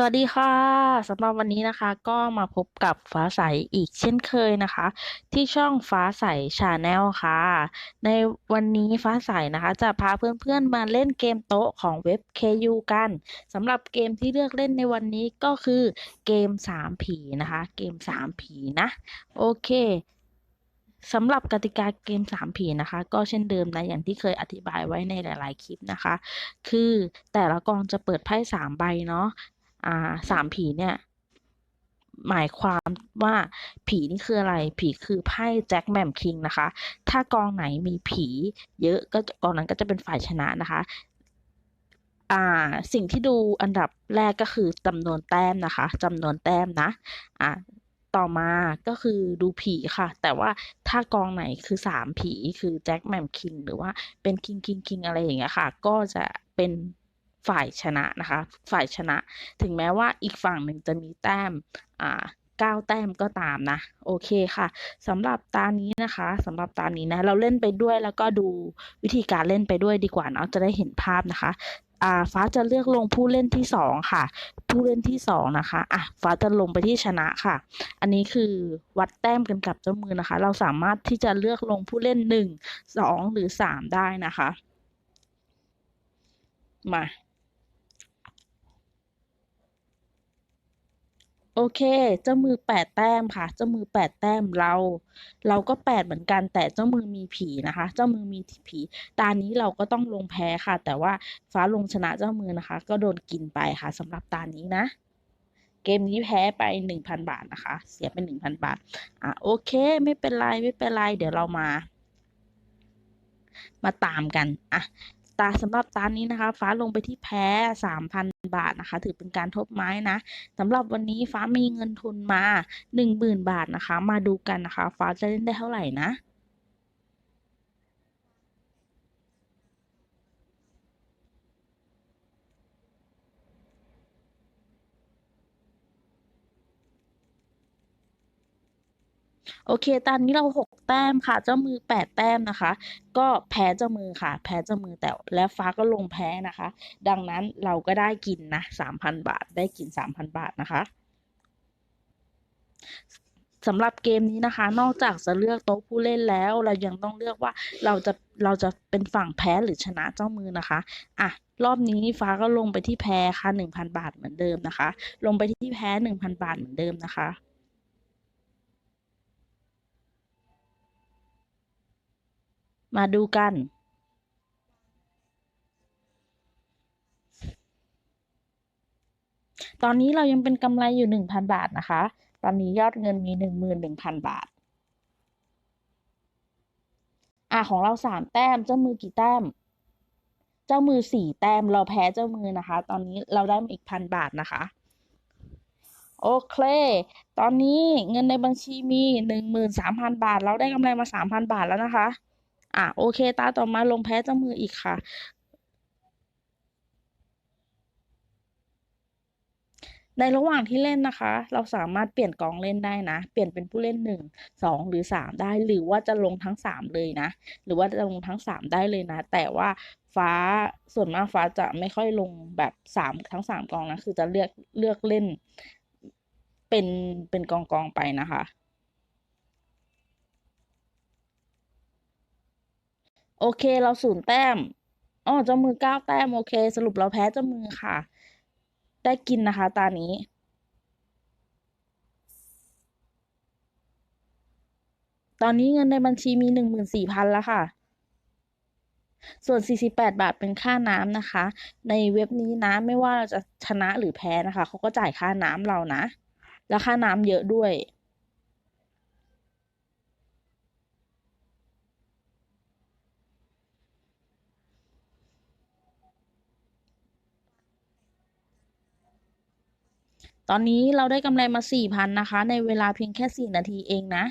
สวัสดีค่ะสำหรับวันนี้นะคะ ก็มาพบกับฟ้าใสอีกเช่นเคยนะคะ ที่ช่องฟ้าใสชาแนลค่ะ ในวันนี้ฟ้าใสนะคะ จะพาเพื่อนๆมาเล่นเกมโต๊ะของเว็บ KU กันสำหรับเกมที่เลือกเล่นในวันนี้ก็คือเกม 3 ผีนะคะ เกม 3 ผีนะ โอเคสำหรับกติกาเกม 3 ผีนะคะ ก็เช่นเดิมนะ อย่างที่เคยอธิบายไว้ในหลาย ๆ คลิปนะคะ คือแต่ละกองจะเปิดไพ่ 3 ใบเนาะ อ่าสามผีเนี่ย หมายความว่าผีนี่คืออะไร ผีคือไพ่แจ็คแมมคิงนะคะ ถ้ากองไหนมีผีเยอะก็กองนั้นก็จะเป็นฝ่ายชนะนะคะอ่าสิ่งที่ดูอันดับแรกก็คือจำนวนแต้มนะคะจำนวนแต้มนะอ่าต่อมาก็คือดูผีค่ะ แต่ว่าถ้ากองไหนคือสามผีคือแจ็คแมมคิงหรือว่าเป็นคิงคิงคิงอะไรอย่างเงี้ยค่ะ ก็จะเป็น ฝ่ายชนะนะคะ ฝ่ายชนะ ถึงแม้ว่าอีกฝั่งหนึ่งจะมีแต้มอ่าเก้าแต้มก็ตามนะ โอเคค่ะสำหรับตานี้นะคะสำหรับตานี้นะ เราเล่นไปด้วยแล้วก็ดูวิธีการเล่นไปด้วยดีกว่าเนาะจะได้เห็นภาพนะคะอ่าฟ้าจะเลือกลงผู้เล่นที่สองค่ะ ผู้เล่นที่สองนะคะอะฟ้าจะลงไปที่ชนะค่ะ อันนี้คือวัดแต้มกันกับเจ้ามือนะคะ เราสามารถที่จะเลือกลงผู้เล่นหนึ่งสองหรือสามได้นะคะ มา โอเค เจ้ามือแปดแต้มค่ะ เจ้ามือแปดแต้มเรา เราก็แปดเหมือนกัน แต่เจ้ามือมีผีนะคะ เจ้ามือมีผี ตานี้เราก็ต้องลงแพ้ค่ะ แต่ว่าฟ้าลงชนะเจ้ามือนะคะ ก็โดนกินไปค่ะสำหรับตานี้นะ เกมนี้แพ้ไปหนึ่งพันบาทนะคะ เสียไปหนึ่งพันบาท อะโอเค ไม่เป็นไรไม่เป็นไร เดี๋ยวเรามา มาตามกัน อะ ตาสำหรับตานี้นะคะ ฟ้าลงไปที่แพ้ 3,000 บาทนะคะ ถือเป็นการทบไม้นะสำหรับวันนี้ฟ้ามีเงินทุนมา 10,000 บาทนะคะ มาดูกันนะคะ ฟ้าจะเล่นได้เท่าไหร่นะ โอเค ตอนนี้เราหกแต้มค่ะ เจ้ามือแปดแต้มนะคะ ก็แพ้เจ้ามือค่ะ แพ้เจ้ามือแต่แล้วฟ้าก็ลงแพ้นะคะ ดังนั้นเราก็ได้กินนะสามพันบาท ได้กินสามพันบาทนะคะสำหรับเกมนี้นะคะ นอกจากจะเลือกโต๊ะผู้เล่นแล้ว เรายังต้องเลือกว่าเราจะเราจะเป็นฝั่งแพ้หรือชนะเจ้ามือนะคะ อะ รอบนี้ฟ้าก็ลงไปที่แพ้ค่ะหนึ่งพันบาทเหมือนเดิมนะคะ ลงไปที่แพ้หนึ่งพันบาทเหมือนเดิมนะคะ มาดูกัน ตอนนี้เรายังเป็นกำไรอยู่หนึ่งพันบาทนะคะ ตอนนี้ยอดเงินมีหนึ่งหมื่นหนึ่งพันบาท อะของเราสามแต้ม เจ้ามือกี่แต้ม เจ้ามือสี่แต้ม เราแพ้เจ้ามือนะคะ ตอนนี้เราได้มาอีกพันบาทนะคะโอเค ตอนนี้เงินในบัญชีมีหนึ่งหมื่นสามพันบาท เราได้กำไรมาสามพันบาทแล้วนะคะ อะโอเค ตาต่อมาลงแพ้จมืออีกค่ะ ในระหว่างที่เล่นนะคะ เราสามารถเปลี่ยนกองเล่นได้นะ เปลี่ยนเป็นผู้เล่นหนึ่งสองหรือสามได้ หรือว่าจะลงทั้งสามเลยนะ หรือว่าจะลงทั้งสามได้เลยนะ แต่ว่าฟ้าส่วนมากฟ้าจะไม่ค่อยลงแบบสามทั้งสามกองนะ คือจะเลือกเลือกเล่นเป็นเป็นกองกองไปนะคะ โอเคเราศูนย์แต้มอ๋อเจ้ามือเก้าแต้มโอเค สรุปเราแพ้เจ้ามือค่ะ ได้กินนะคะ ตานี้ ตอนนี้เงินในบัญชีมีหนึ่งหมื่นสี่พันแล้วค่ะ ส่วนสี่สิบแปดบาทเป็นค่าน้ำนะคะ ในเว็บนี้นะไม่ว่าเราจะชนะหรือแพ้นะคะเขาก็จ่ายค่าน้ำเรานะ แล้วค่าน้ำเยอะด้วย ตอนนี้เราได้กำไรมาสี่พันนะคะ ในเวลาเพียงแค่สี่นาทีเองนะ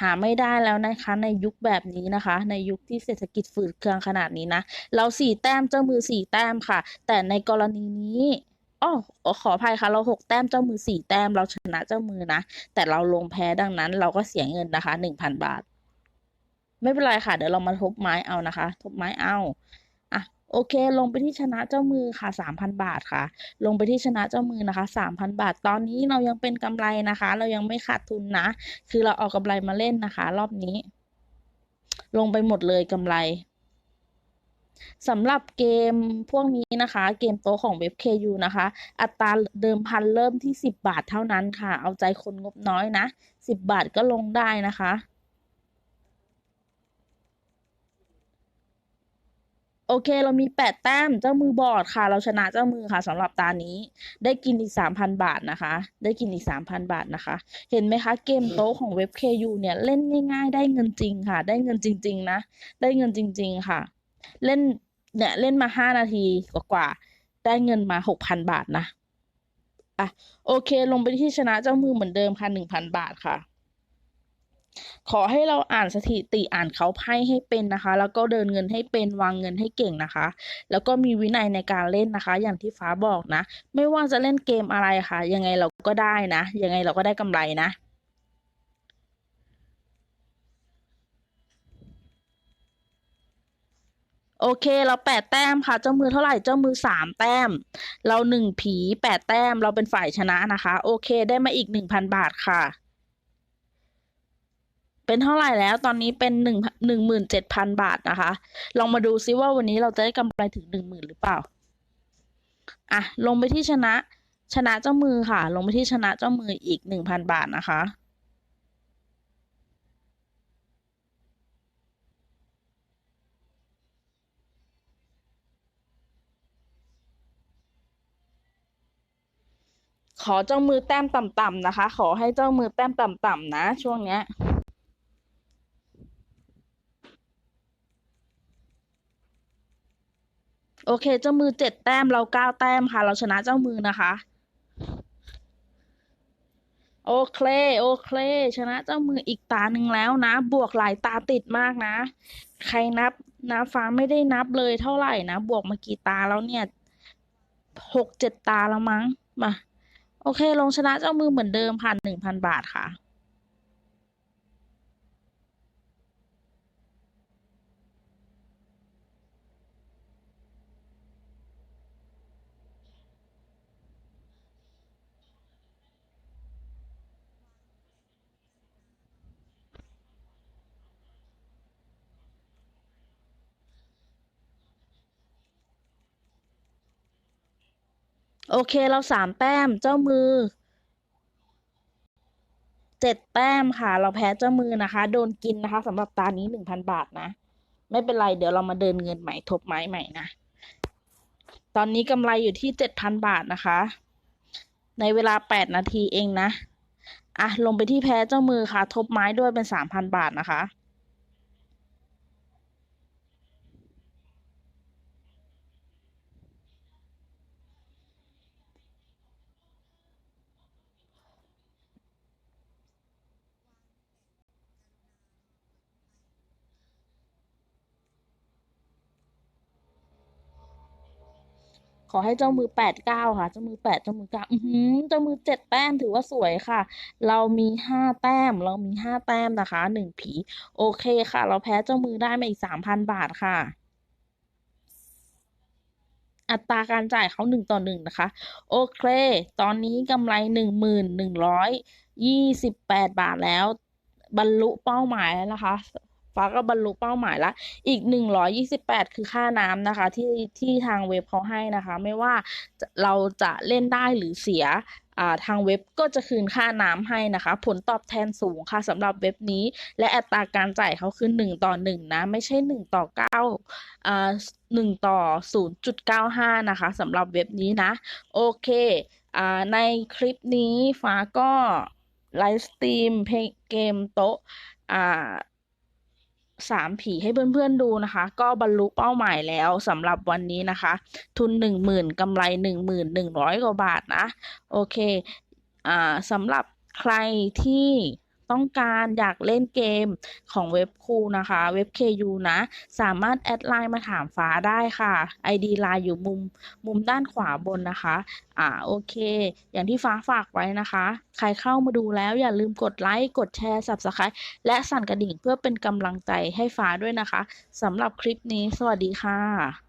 หาไม่ได้แล้วนะคะ ในยุคแบบนี้นะคะ ในยุคที่เศรษฐกิจฝืดเคืองขนาดนี้นะ เราสี่แต้มเจ้ามือสี่แต้มค่ะ แต่ในกรณีนี้อ้อขออภัยค่ะเราหกแต้มเจ้ามือสี่แต้มเราชนะเจ้ามือนะ แต่เราลงแพ้ดังนั้น เราก็เสียเงินนะคะหนึ่งพันบาท ไม่เป็นไรค่ะ เดี๋ยวเรามาทบไม้เอานะคะ ทบไม้เอา โอเค ลงไปที่ชนะเจ้ามือค่ะสามพันบาทค่ะ ลงไปที่ชนะเจ้ามือนะคะสามพันบาท ตอนนี้เรายังเป็นกำไรนะคะ เรายังไม่ขาดทุนนะ คือเราเอากำไรมาเล่นนะคะ รอบนี้ ลงไปหมดเลยกำไรสำหรับเกมพวกนี้นะคะ เกมโต๊ะของเว็บ KU นะคะ อัตราเดิมพันเริ่มที่ 10 บาทเท่านั้นค่ะ เอาใจคนงบน้อยนะ 10 บาทก็ลงได้นะคะ โอเค เรามีแปดแต้ม เจ้ามือบอดค่ะ เราชนะเจ้ามือค่ะสำหรับตานี้ ได้กินอีกสามพันบาทนะคะ ได้กินอีกสามพันบาทนะคะ เห็นไหมคะ เกมโต๊ะของเว็บ KU เนี่ย เล่นง่าย ๆ ได้เงินจริงค่ะ ได้เงินจริง ๆ นะ ได้เงินจริง ๆ ค่ะ เล่น เนี่ย เล่นมาห้านาทีกว่าๆ ได้เงินมาหกพันบาทนะ อะ โอเค ลงไปที่ชนะเจ้ามือเหมือนเดิมค่ะหนึ่งพันบาทค่ะ ขอให้เราอ่านสถิติอ่านเขาไพ่ให้เป็นนะคะ แล้วก็เดินเงินให้เป็นวางเงินให้เก่งนะคะ แล้วก็มีวินัยในการเล่นนะคะ อย่างที่ฟ้าบอกนะ ไม่ว่าจะเล่นเกมอะไรค่ะ ยังไงเราก็ได้นะ ยังไงเราก็ได้กำไรนะโอเคเราแปดแต้มค่ะ เจ้ามือเท่าไหร่เจ้ามือสามแต้ม เราหนึ่งผีแปดแต้มเราเป็นฝ่ายชนะนะคะ โอเคได้มาอีกหนึ่งพันบาทค่ะ เป็นเท่าไหร่แล้ว ตอนนี้เป็นหนึ่งหนึ่งหมื่นเจ็ดพันบาทนะคะ ลองมาดูซิว่าวันนี้เราจะได้กำไรถึงหนึ่งหมื่นหรือเปล่า อะ ลงไปที่ชนะ ชนะเจ้ามือค่ะ ลงไปที่ชนะเจ้ามืออีกหนึ่งพันบาทนะคะขอเจ้ามือแต้มต่ำๆนะคะ ขอให้เจ้ามือแต้มต่ำๆนะ ช่วงเนี้ย โอเค เจ้ามือเจ็ดแต้มเราเก้าแต้มค่ะ เราชนะเจ้ามือนะคะ โอเค โอเค ชนะเจ้ามืออีกตาหนึ่งแล้วนะ บวกหลายตาติดมากนะ ใครนับนะฟ้าไม่ได้นับเลยเท่าไหร่นะ บวกมากี่ตาแล้วเนี่ยหกเจ็ดตาแล้วมั้งมา โอเค ลงชนะเจ้ามือเหมือนเดิมค่ะหนึ่งพันบาทค่ะ โอเคเราสามแต้มเจ้ามือเจ็ดแต้มค่ะ เราแพ้เจ้ามือนะคะ โดนกินนะคะสำหรับตานี้หนึ่งพันบาทนะ ไม่เป็นไรเดี๋ยวเรามาเดินเงินใหม่ทบไม้ใหม่นะ ตอนนี้กำไรอยู่ที่เจ็ดพันบาทนะคะ ในเวลาแปดนาทีเองนะ อะ ลงไปที่แพ้เจ้ามือค่ะ ทบไม้ด้วยเป็นสามพันบาทนะคะ ขอให้เจ้ามือแปดเก้าค่ะ เจ้ามือแปดเจ้ามือเก้าอือหือเจ้ามือเจ็ดแต้มถือว่าสวยค่ะ เรามีห้าแต้ม เรามีห้าแต้มนะคะหนึ่งผี โอเคค่ะ เราแพ้เจ้ามือได้มาอีกสามพันบาทค่ะ อัตราการจ่ายเขาหนึ่งต่อหนึ่งนะคะ โอเค ตอนนี้กำไรหนึ่งหมื่นหนึ่งร้อยยี่สิบแปดบาทแล้ว บรรลุเป้าหมายแล้วนะคะ ฟ้าก็บรรลุเป้าหมายแล้วอีกหนึ่งร้อยยี่สิบแปดคือค่าน้ำนะคะ ที่ที่ทางเว็บเขาให้นะคะ ไม่ว่าเราจะเล่นได้หรือเสียาทางเว็บก็จะคืนค่าน้ำให้นะคะ ผลตอบแทนสูงค่ะสำหรับเว็บนี้ และอัตราการจ่ายเขาคือหนึ่งต่อหนึ่งนะ ไม่ใช่หนึ่งต่อเก้าอ่าหนึ่งต่อศูนย์จุดเก้าห้านะคะสำหรับเว็บนี้นะ โอเคอ่าในคลิปนี้ฟ้าก็ไลฟ์สตรีมเพลงเกมโต๊ะอ่า สามผีให้เพื่อนๆดูนะคะ ก็บรรลุเป้าหมายแล้วสำหรับวันนี้นะคะ ทุนหนึ่งหมื่นกำไรหนึ่งหมื่นหนึ่งร้อยกว่าบาทนะ โอเค อ่าสำหรับใครที่ ต้องการอยากเล่นเกมของเว็บคูนะคะเว็บ KU นะ สามารถแอดไลน์มาถามฟ้าได้ค่ะ ID ไลน์อยู่มุมมุมด้านขวาบนนะคะ อ่าโอเค อย่างที่ฟ้าฝากไว้นะคะ ใครเข้ามาดูแล้วอย่าลืมกดไลค์กดแชร์ Subscribe และสั่นกระดิ่งเพื่อเป็นกำลังใจให้ฟ้าด้วยนะคะสำหรับคลิปนี้ สวัสดีค่ะ